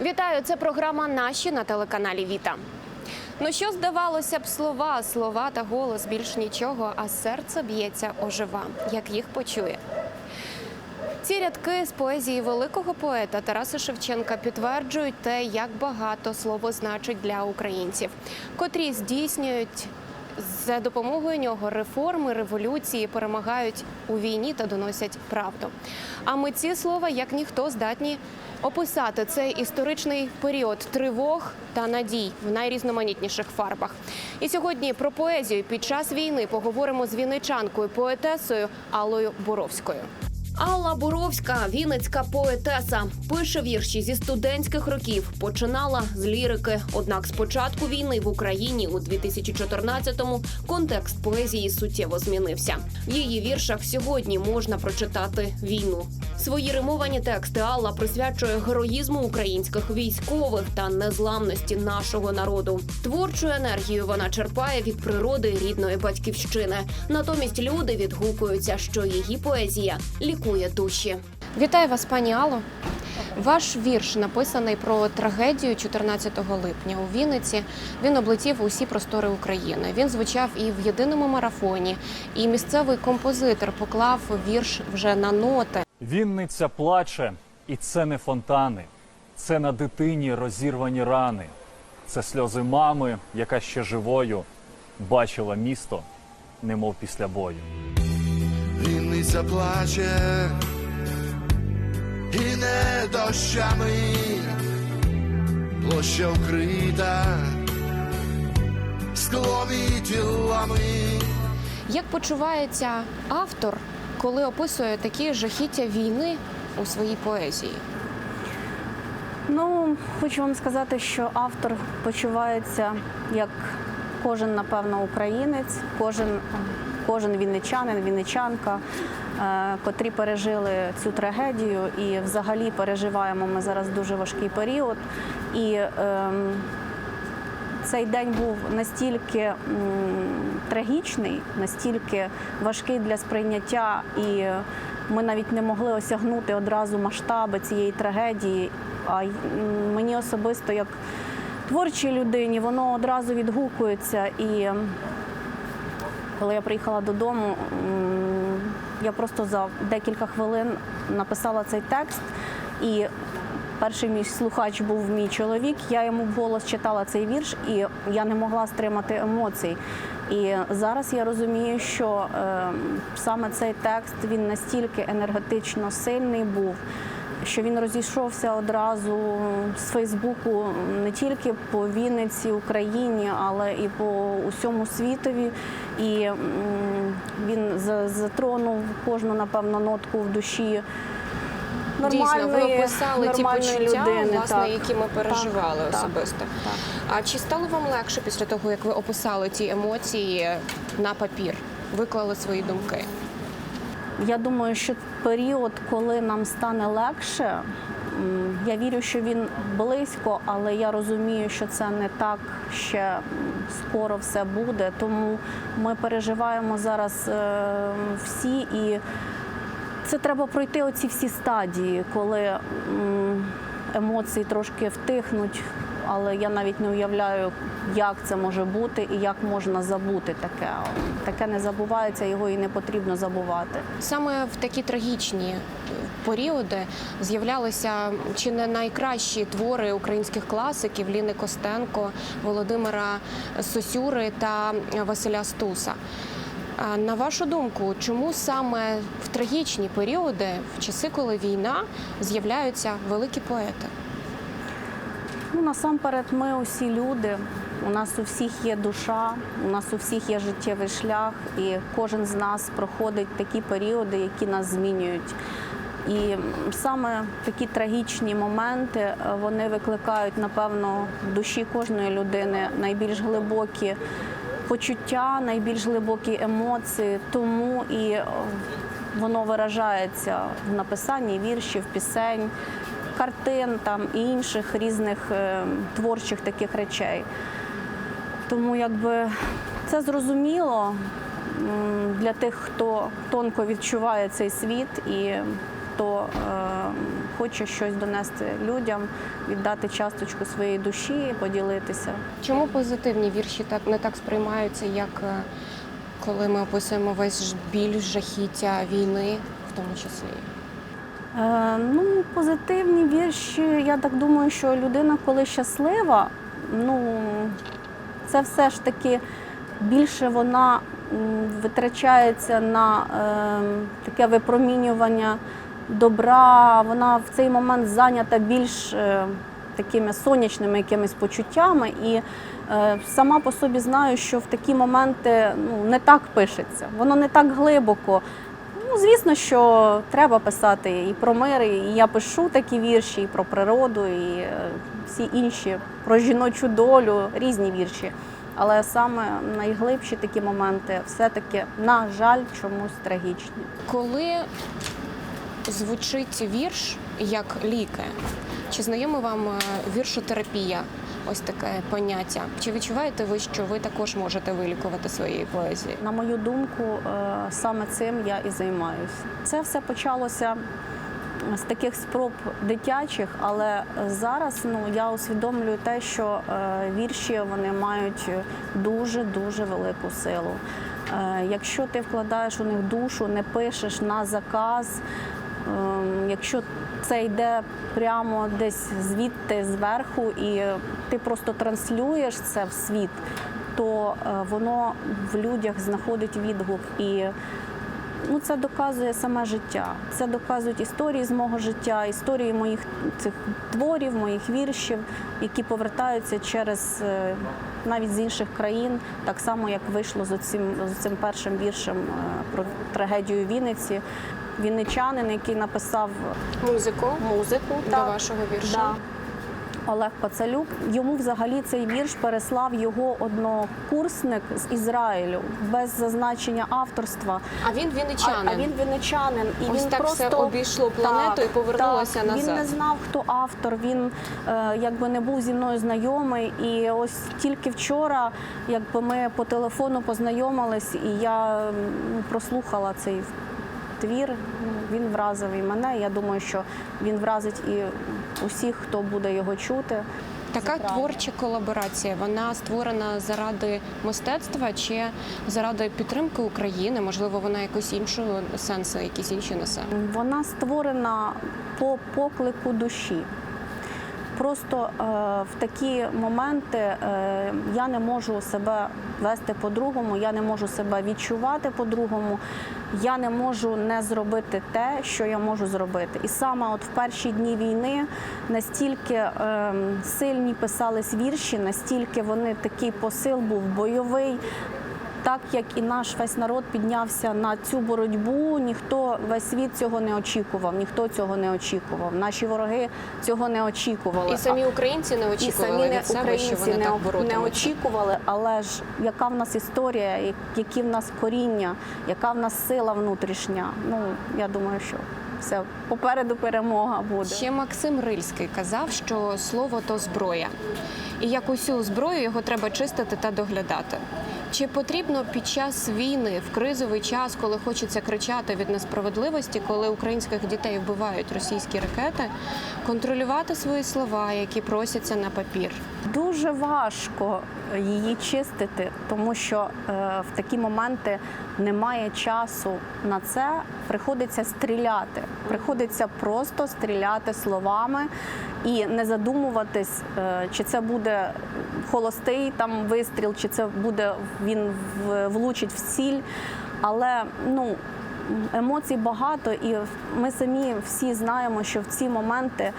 Вітаю, це програма Наші на телеканалі Віта. Ну що здавалося б, слова, слова та голос більш нічого, а серце б'ється ожива, як їх почує. Ці рядки з поезії великого поета Тараса Шевченка підтверджують те, як багато слово значить для українців, котрі здійснюють за допомогою нього реформи, революції, перемагають у війні та доносять правду. А ми ці слова, як ніхто, здатні описати цей історичний період тривог та надій в найрізноманітніших фарбах. І сьогодні про поезію під час війни поговоримо з вінничанкою поетесою Аллою Боровською. Алла Боровська, вінницька поетеса, пише вірші зі студентських років. Починала з лірики. Однак з початку війни в Україні у 2014-му контекст поезії суттєво змінився. В її віршах сьогодні можна прочитати війну. Свої римовані тексти Алла присвячує героїзму українських військових та незламності нашого народу. Творчу енергію вона черпає від природи рідної батьківщини. Натомість люди відгукуються, що її поезія лікує душі. Вітаю вас, пані Алло. Ваш вірш написаний про трагедію 14 липня у Вінниці. Він облетів усі простори України. Він звучав і в єдиному марафоні, і місцевий композитор поклав вірш вже на ноти. Вінниця плаче, і це не фонтани, це на дитині розірвані рани, це сльози мами, яка ще живою бачила місто, немов після бою. Вінниця плаче і не дощами, площа вкрита склом і тілами. Як почувається автор, коли описує такі жахіття війни у своїй поезії? Ну, хочу вам сказати, що автор почувається як кожен, напевно, українець, кожен, кожен вінничанин, вінничанка, е, котрі пережили цю трагедію. І взагалі переживаємо ми зараз дуже важкий період. І ем, цей день був настільки трагічний, настільки важкий для сприйняття, і ми навіть не могли осягнути одразу масштаби цієї трагедії. А мені особисто, як творчій людині, воно одразу відгукується. І коли я приїхала додому, я просто за декілька хвилин написала цей текст. І перший мій слухач був мій чоловік. Я йому вголос читала цей вірш, і я не могла стримати емоцій. І зараз я розумію, що е, саме цей текст він настільки енергетично сильний був. Що він розійшовся одразу з Фейсбуку не тільки по Вінниці, Україні, але і по усьому світові. І він затронув кожну, напевно, нотку в душі Дійсно, ви описали ті почуття, людини, власне, так. які ми переживали Так, так, особисто. так. А чи стало вам легше після того, як ви описали ті емоції на папір, виклали свої думки? Я думаю, що період, коли нам стане легше, я вірю, що він близько, але я розумію, що це не так ще скоро все буде. Тому ми переживаємо зараз е, всі, і це треба пройти оці всі стадії, коли емоції трошки втихнуть. Але я навіть не уявляю, як це може бути і як можна забути таке. Таке не забувається, його і не потрібно забувати. Саме в такі трагічні періоди з'являлися чи не найкращі твори українських класиків Ліни Костенко, Володимира Сосюри та Василя Стуса. На вашу думку, чому саме в трагічні періоди, в часи, коли війна, з'являються великі поети? Ну, насамперед, ми усі люди. У нас у всіх є душа, у нас у всіх є життєвий шлях, і кожен з нас проходить такі періоди, які нас змінюють. І саме такі трагічні моменти е, вони викликають, напевно, в душі кожної людини найбільш глибокі почуття, найбільш глибокі емоції. Тому і е, воно виражається в написанні віршів, пісень, картин там і інших різних е, творчих таких речей. Тому якби це зрозуміло для тих, хто тонко відчуває цей світ і хто е, хоче щось донести людям, віддати часточку своєї душі, поділитися. Чому позитивні вірші так не так сприймаються, як е, коли ми описуємо весь біль, жахіття війни, в тому числі? Е, ну, позитивні вірші, я так думаю, що людина, коли щаслива, ну це все ж таки більше вона витрачається на е, таке випромінювання добра. Вона в цей момент зайнята більш е, такими сонячними якимись почуттями. І е, сама по собі знаю, що в такі моменти ну, не так пишеться, воно не так глибоко. Ну, звісно, що треба писати і про мир, і я пишу такі вірші, і про природу, і е, всі інші про жіночу долю, різні вірші. Але саме найглибші такі моменти все-таки, на жаль, чомусь трагічні. Коли звучить вірш як ліки, чи знайома вам е, віршотерапія? Ось таке поняття. Чи відчуваєте ви, що ви також можете вилікувати своєю поезією? На мою думку, е, саме цим я і займаюся. Це все почалося з таких спроб дитячих, але зараз ну, я усвідомлюю те, що е, вірші вони мають дуже дуже велику силу. Якщо ти вкладаєш у них душу, не пишеш на заказ. Ем, Якщо це йде прямо десь звідти зверху, і ти просто транслюєш це в світ, то е, воно в людях знаходить відгук. І ну, це доказує саме життя. Це доказують історії з мого життя, історії моїх цих творів, моїх віршів, які повертаються через е, навіть з інших країн, так само як вийшло з цим, з цим першим віршем е, про трагедію Вінниці. Вінничанин, який написав Музику музику до так, вашого вірша. Да. Олег Пацалюк. Йому взагалі цей вірш переслав його однокурсник з Ізраїлю без зазначення авторства. А він А, вінничанин. а він вінничанин, і Ось він так просто все обійшло планету і повернулося так, назад. Він не знав, хто автор. Він е, якби не був зі мною знайомий. І ось тільки вчора, якби ми по телефону познайомились, і я прослухала цей твір. Ну, Він вразив і мене. Я думаю, що він вразить і усіх, хто буде його чути. Така творча колаборація, вона створена заради мистецтва чи заради підтримки України? Можливо, вона якось іншого сенсу, якісь інші несе. Вона створена по поклику душі. Просто е, в такі моменти е, я не можу себе вести по-другому, я не можу себе відчувати по-другому, я не можу не зробити те, що я можу зробити. І саме от в перші дні війни настільки е, сильні писались вірші, настільки вони такий посил був бойовий. Так як і наш весь народ піднявся на цю боротьбу, ніхто весь світ цього не очікував, ніхто цього не очікував. Наші вороги цього не очікували. І самі українці не І очікували самі не від себе, що українці вони не, так не очікували, але ж яка в нас історія, які в нас коріння, яка в нас сила внутрішня. Ну я думаю, що все попереду перемога буде. Ще Максим Рильський казав, що слово то зброя, і як усю зброю його треба чистити та доглядати. Чи потрібно під час війни в кризовий час, коли хочеться кричати від несправедливості, коли українських дітей вбивають російські ракети, контролювати свої слова, які просяться на папір? Дуже важко її чистити, тому що е, в такі моменти немає часу на це. Приходиться стріляти. Приходиться просто стріляти словами і не задумуватись, е, чи це буде холостий там вистріл, чи це буде він влучить в ціль. Але ну емоцій багато, і ми самі всі знаємо, що в ці моменти е,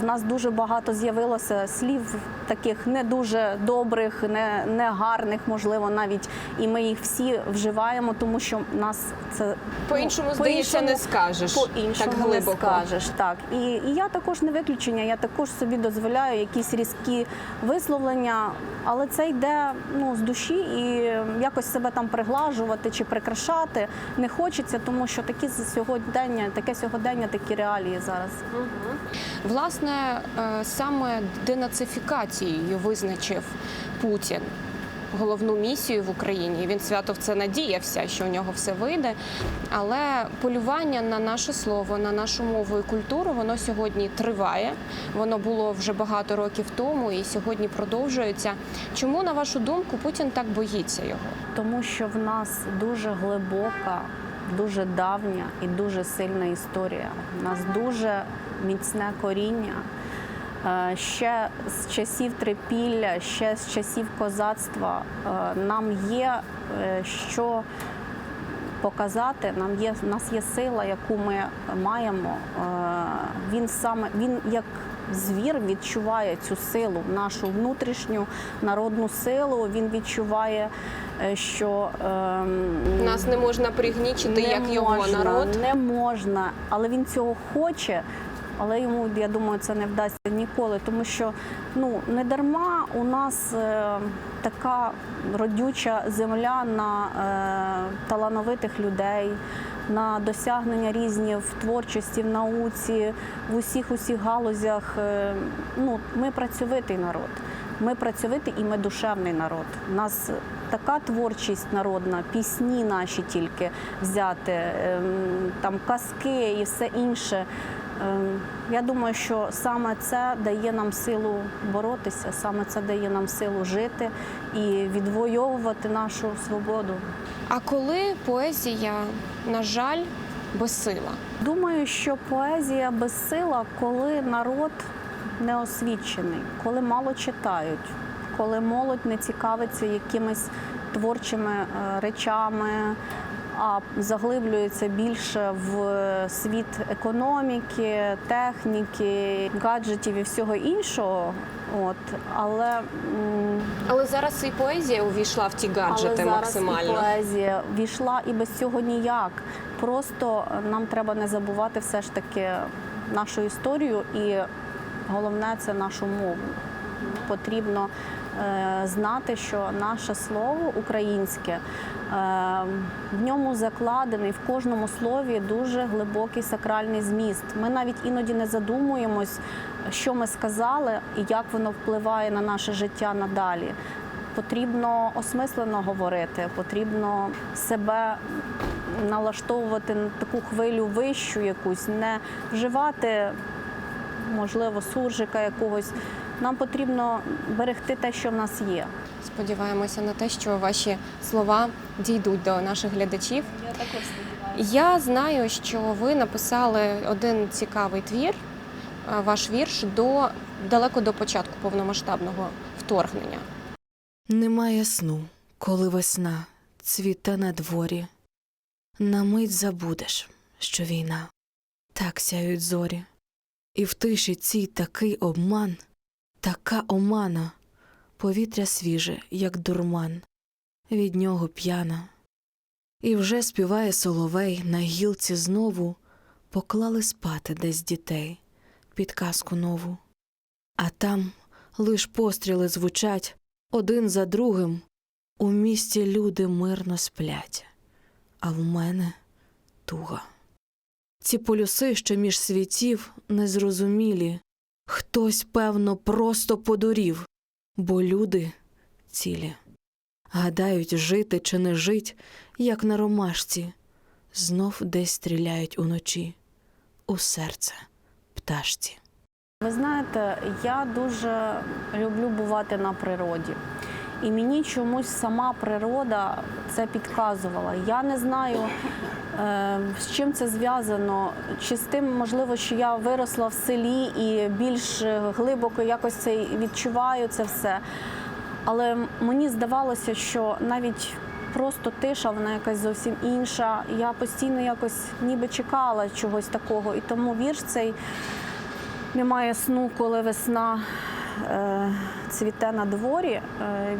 в нас дуже багато з'явилося слів таких не дуже добрих, не, не гарних, можливо, навіть і ми їх всі вживаємо, тому що нас це По-іншому, ну, здається, не скажеш. По-іншому так не скажеш. Так і, і я також не виключення. Я також собі дозволяю якісь різкі висловлення, але це йде ну з душі і якось себе там приглажувати чи прикрашати не хочеться, тому що такі сьогодення, таке сьогодення, такі реалії зараз. Власне, е, саме денацифікацією визначив Путін головну місію в Україні. Він свято в це надіявся, що у нього все вийде. Але полювання на наше слово, на нашу мову і культуру, воно сьогодні триває. Воно було вже багато років тому і сьогодні продовжується. Чому, на вашу думку, Путін так боїться його? Тому що в нас дуже глибока, дуже давня і дуже сильна історія. У нас дуже міцне коріння. Е, Ще з часів трипілля, ще з часів козацтва е, нам є е, що показати. Нам є в нас є сила, яку ми маємо. Е, Він саме він як звір відчуває цю силу, нашу внутрішню народну силу. Він відчуває, е, що ем, Нас не можна пригнічити, не як його народ. Не можна, але він цього хоче. Але йому, я думаю, це не вдасться ніколи, тому що ну не дарма у нас е, така родюча земля на е, талановитих людей, на досягнення різні в творчості, в науці, в усіх усіх галузях. Е, ну, ми працьовитий народ. Ми працьовитий і ми душевний народ. У нас така творчість народна, пісні наші тільки взяти, ем, там казки і все інше. Ем, Я думаю, що саме це дає нам силу боротися, саме це дає нам силу жити і відвоювати нашу свободу. А коли поезія, на жаль, безсила? Думаю, що поезія безсила, коли народ неосвічений, коли мало читають, коли молодь не цікавиться якимись творчими е, речами, а заглиблюється більше в світ економіки, техніки, гаджетів і всього іншого. От, але Але зараз і поезія увійшла в ті гаджети але зараз максимально. і поезія війшла і без цього ніяк. Просто нам треба не забувати все ж таки нашу історію і головне це нашу мову. Потрібно е, знати, що наше слово українське в ньому закладений в кожному слові дуже глибокий сакральний зміст. Ми навіть іноді не задумуємось, що ми сказали і як воно впливає на наше життя надалі. Потрібно осмислено говорити, потрібно себе налаштовувати на таку хвилю вищу якусь, не вживати, можливо, суржика якогось. Нам потрібно берегти те, що в нас є. Сподіваємося на те, що ваші слова дійдуть до наших глядачів. Я знаю, що ви написали один цікавий твір, е, ваш вірш до далеко до початку повномасштабного вторгнення. Немає сну, коли весна цвіте на дворі. На мить забудеш, що війна, так сяють зорі, і в тиші цій такий обман, така омана, повітря свіже, як дурман, від нього п'яна. І вже співає соловей на гілці знову, поклали спати десь дітей, під казку нову. А там лиш постріли звучать один за другим. У місті люди мирно сплять, а в мене туга. Ці полюси, що між світів, незрозумілі, хтось, певно, просто подурів, бо люди цілі. Гадають, жити чи не жить, як на ромашці, знов десь стріляють уночі, у серце пташці. Ви знаєте, я дуже люблю бувати на природі. І мені чомусь сама природа це підказувала. Я не знаю, е, з чим це зв'язано, чи з тим, можливо, що я виросла в селі і більш глибоко якось це відчуваю це все. Але мені здавалося, що навіть просто тиша, вона якась зовсім інша. Я постійно якось ніби чекала чогось такого. І тому вірш цей немає сну, коли весна е, цвіте на дворі. Е,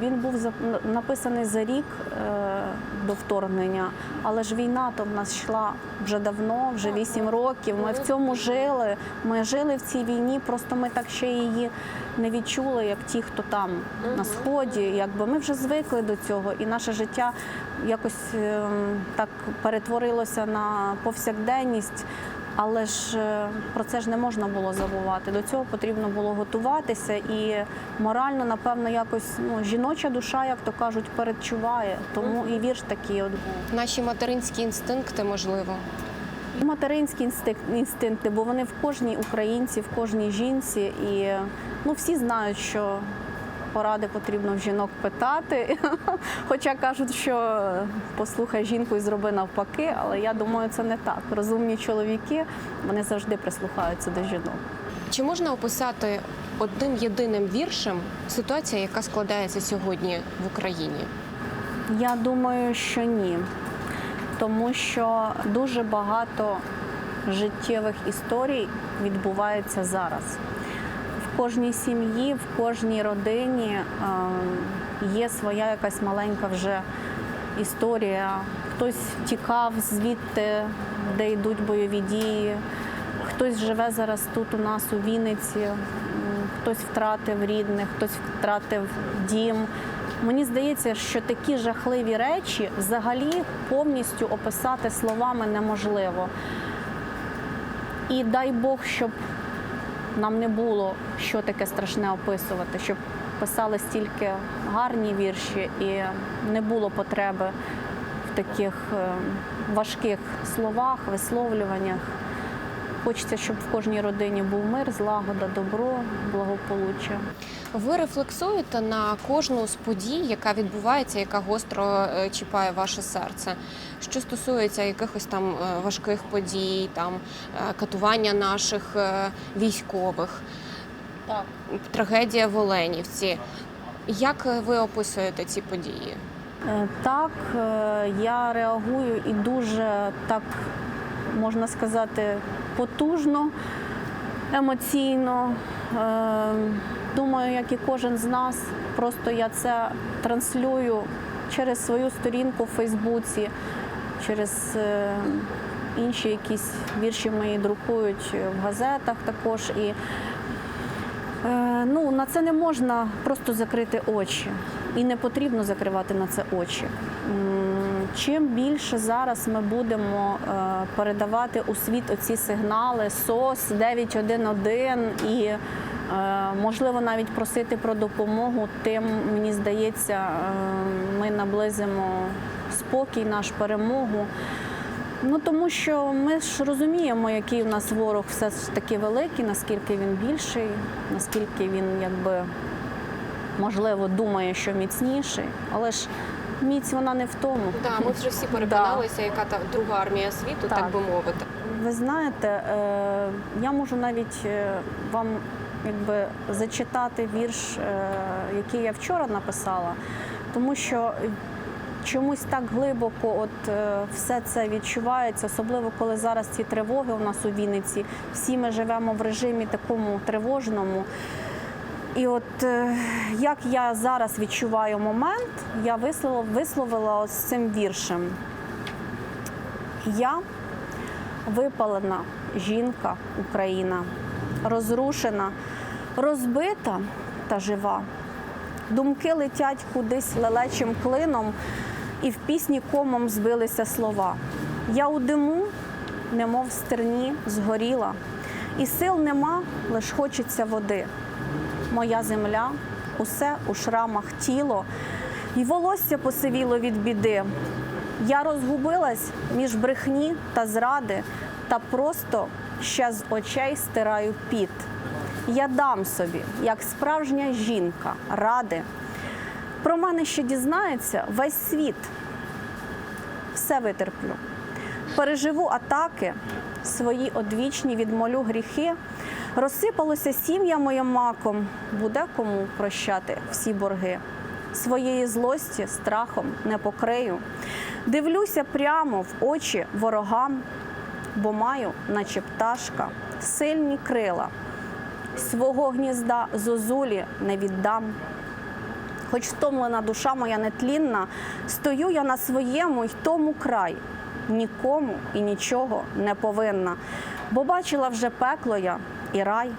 він був написаний за рік е, до вторгнення, але ж війна то в нас йшла вже давно, вже вісім років. Ми в цьому жили. Ми жили в цій війні, просто ми так ще її не відчули, як ті, хто там на сході. Якби ми вже звикли до цього, і наше життя якось ем, так перетворилося на повсякденність. Але ж е, про це ж не можна було забувати. До цього потрібно було готуватися і морально, напевно, якось ну, жіноча душа, як то кажуть, передчуває. Тому і вірш такий от був. Наші материнські інстинкти, можливо. І Материнські інстинк- інстинкти, бо вони в кожній українці, в кожній жінці. І ну, всі знають, що поради потрібно в жінок питати. Хоча кажуть, що послухай жінку і зроби навпаки, але я думаю, це не так. Розумні чоловіки вони завжди прислухаються до жінок. Чи можна описати одним єдиним віршем ситуацію, яка складається сьогодні в Україні? Я думаю, що ні. Тому що дуже багато життєвих історій відбувається зараз. В кожній сім'ї, в кожній родині е, є своя якась маленька вже історія. Хтось тікав звідти, де йдуть бойові дії, хтось живе зараз тут у нас у Вінниці, хтось втратив рідних, хтось втратив дім. Мені здається, що такі жахливі речі взагалі повністю описати словами неможливо. І дай Бог, щоб нам не було що таке страшне описувати, щоб писали стільки гарні вірші і не було потреби в таких е, важких словах, висловлюваннях. Хочеться, щоб в кожній родині був мир, злагода, добро, благополуччя. Ви рефлексуєте на кожну з подій, яка відбувається, яка гостро е, чіпає ваше серце. Що стосується якихось там е, важких подій, там е, катування наших військових, Так. трагедія в Оленівці. Як ви описуєте ці події? Так, я реагую і дуже так можна сказати потужно, емоційно. Е, Думаю, як і кожен з нас, просто я це транслюю через свою сторінку в Фейсбуці, через е, інші якісь вірші мої друкують в газетах також. І Е, Ну, на це не можна просто закрити очі. І не потрібно закривати на це очі. Чим більше зараз ми будемо е, передавати у світ оці сигнали СОС 911 і е, можливо навіть просити про допомогу, тим мені здається, е, ми наблизимо спокій, наш перемогу. Ну тому що ми ж розуміємо, який у нас ворог все ж таки великий, наскільки він більший, наскільки він якби можливо думає, що міцніший, але ж міць вона не в тому. Да, ми вже всі переконалися, яка та друга армія світу, так, Так. би мовити. Ви знаєте, е, я можу навіть е, вам якби зачитати вірш, е, який я вчора написала, тому що чомусь так глибоко от все це відчувається, особливо коли зараз ці тривоги у нас у Вінниці. Всі ми живемо в режимі такому тривожному. І от е, як я зараз відчуваю момент, я висловила, висловила ось цим віршем. Я випалена жінка Україна, розрушена, розбита та жива. Думки летять кудись лелечим клином, і в пісні комом збилися слова. Я у диму, немов стерні, згоріла, і сил нема, лиш хочеться води. Моя земля, усе у шрамах тіло, і волосся посивіло від біди. Я розгубилась між брехні та зради, та просто ще з очей стираю піт. Я дам собі, як справжня жінка, ради. Про мене ще дізнається весь світ. Все витерплю. Переживу атаки, свої одвічні відмолю гріхи. Розсипалося сім'я моє маком, буде кому прощати всі борги. Своєї злості страхом не покрию. Дивлюся прямо в очі ворогам, бо маю, наче пташка, сильні крила. Свого гнізда зозулі не віддам. Хоч втомлена душа моя нетлінна, стою я на своєму й тому край. Нікому і нічого не повинна. Бо бачила вже пекло я і рай,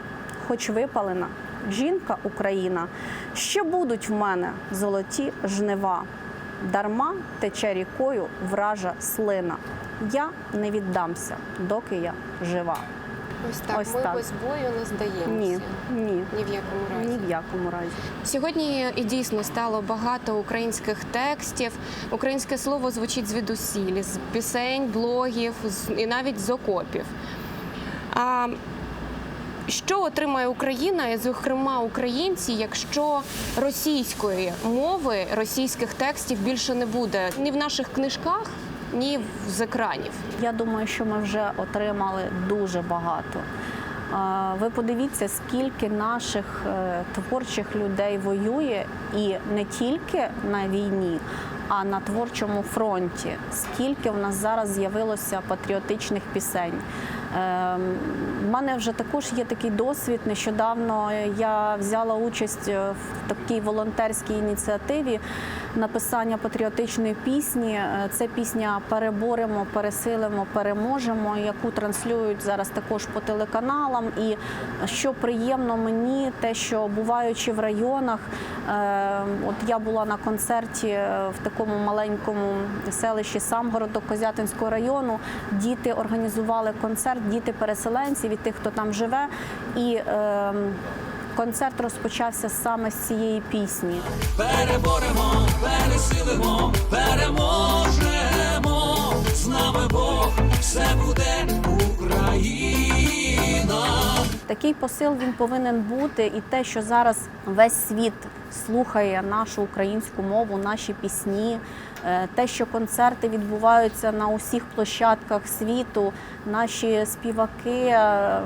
хоч випалена, жінка Україна, ще будуть в мене золоті жнива. Дарма тече рікою вража слина. Я не віддамся, доки я жива. Ось так. Ось ми так. без бою не здаємося. Ні, ні, Ні в якому разі. ні в якому разі. Сьогодні і дійсно стало багато українських текстів. Українське слово звучить звідусіль, з пісень, блогів і навіть з окопів. А що отримає Україна, і, зокрема українці, якщо російської мови, російських текстів більше не буде ні в наших книжках, ні з екранів? Я думаю, що ми вже отримали дуже багато. Ви подивіться, скільки наших е, творчих людей воює і не тільки на війні, а на творчому фронті. Скільки в нас зараз з'явилося патріотичних пісень. У мене вже також є такий досвід. Нещодавно я взяла участь е, в такій волонтерській ініціативі написання патріотичної пісні. Е, Це пісня Переборемо, пересилимо, переможемо, яку транслюють зараз також по телеканалам. І що приємно мені, те, що буваючи в районах, е, от я була на концерті е, в такому маленькому селищі Самгородок Козятинського району. Діти організували концерт, діти переселенців, і тих, хто там живе. І е, концерт розпочався саме з цієї пісні. переборемо, пересилимо, переможемо. З нами Бог, все буде Такий посил він повинен бути, і те, що зараз весь світ слухає нашу українську мову, наші пісні, е, те, що концерти відбуваються на усіх площадках світу, наші співаки, е,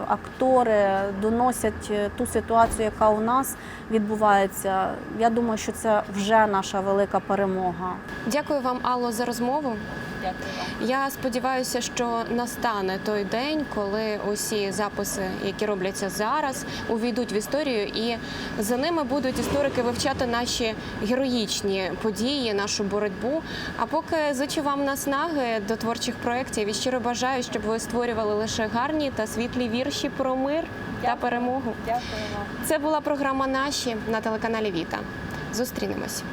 актори доносять е, ту ситуацію, яка у нас відбувається. Я думаю, що це вже наша велика перемога. Дякую вам, Алло, за розмову. Я сподіваюся, що настане той день, коли усі записи, які робляться зараз, увійдуть в історію, і за ними будуть історики вивчати наші героїчні події, нашу боротьбу. А поки зичу вам наснаги до творчих проєктів і щиро бажаю, щоб ви створювали лише гарні та світлі вірші про мир та перемогу. Дякую вам. Це була програма Наші на телеканалі Віта. Зустрінемось.